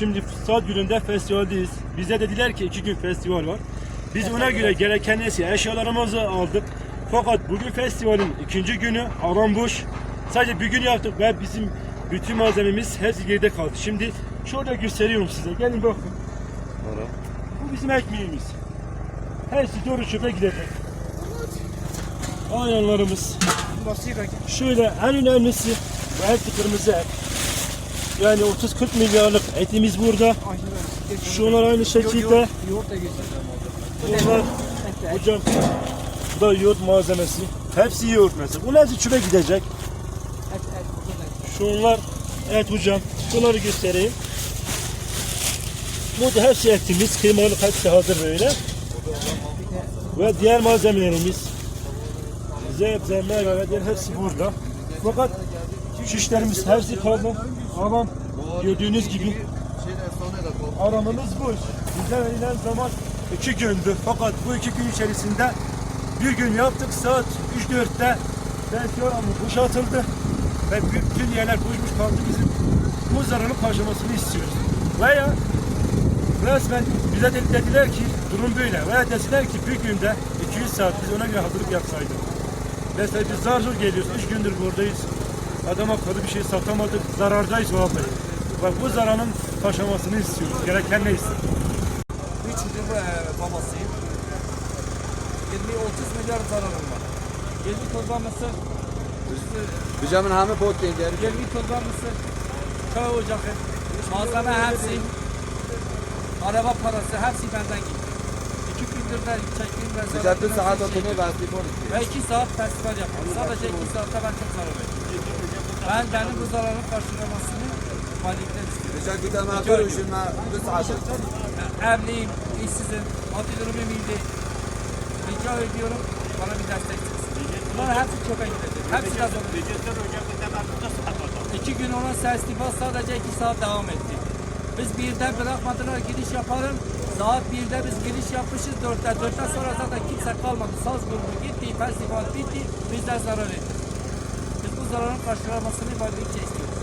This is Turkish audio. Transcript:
Şimdi saat gününde festivaldeyiz. Bize dediler ki iki gün festival var. Biz ona göre gereken neyse eşyalarımızı aldık. Fakat bugün festivalin ikinci günü alan boş. Sadece bir gün yaptık ve bizim bütün malzememiz hepsi geride kaldı. Şimdi şurada gösteriyorum size. Gelin bakın. Bu bizim ekmeğimiz. Hepsi doğru çöpe gidecek. Ayranlarımız. Şöyle en önemlisi bu et kırmızı et. Yani 30-40 milyarlık etimiz burada. Şunlar aynı şekilde. Bunlar hocam bu da yoğurt malzemesi. Hepsi yoğurt mesela. Bu hepsi çöpe gidecek. Şunlar et hocam. Bunları göstereyim. Bu da hepsi etimiz. Kıymalık hepsi hazır böyle. Ve diğer malzemelerimiz. Zeyt, meyve ve diğer hepsi burada. Fakat şişlerimiz hepsi kaldı. Alan gördüğünüz gibi aramamız boş. Bize verilen zaman iki gündü. Fakat bu iki gün içerisinde bir gün yaptık saat 3-4'te festival alanı boşaltıldı. Ve bütün yerler boşmuş kaldı bizim bu zararın karşılamasını istiyoruz. Veya resmen bize de- dediler ki durum böyle. Veya deseler ki bir günde 200 saat biz ona göre hazırlık yapsaydık. Mesela biz zar zor geliyoruz. Üç gündür buradayız. Adam akıllı bir şey satamadık. Zarardayız vallahi. Bak bu zararın taşamasını istiyoruz. Gereken neyse. Bir çocuğun e, babasıyım. 20-30 milyar zararım var. 20 torba mısır, Hocamın hamı pot gönderir. 20 torba mısır, köy ocağı, malzeme hepsi, araba parası hepsi benden gitti. İki gündür de çektiğim ve Hocam saat otumu ben bir pot Ve iki saat festival yapıyorum. Sadece iki saatte ben çok zarar verdim. Ben benim bu zararın karşılamasını malikten istiyorum. Üşünme. Bir saat. Evliyim, işsizim, maddi durumum iyi değil. Rica ediyorum, bana bir destek çıksın. Bunlar hepsi çöpe gidecek. Hepsi de zorunda. İki gün olan festival sadece iki saat devam etti. Biz birden bırakmadılar giriş yaparım. Saat birde biz giriş yapmışız dörtte. Dörtten sonra zaten kimse kalmadı. Saz grubu gitti, festival bitti. Biz de zarar ettik. Zararın karşılamasını valilikçe istiyoruz.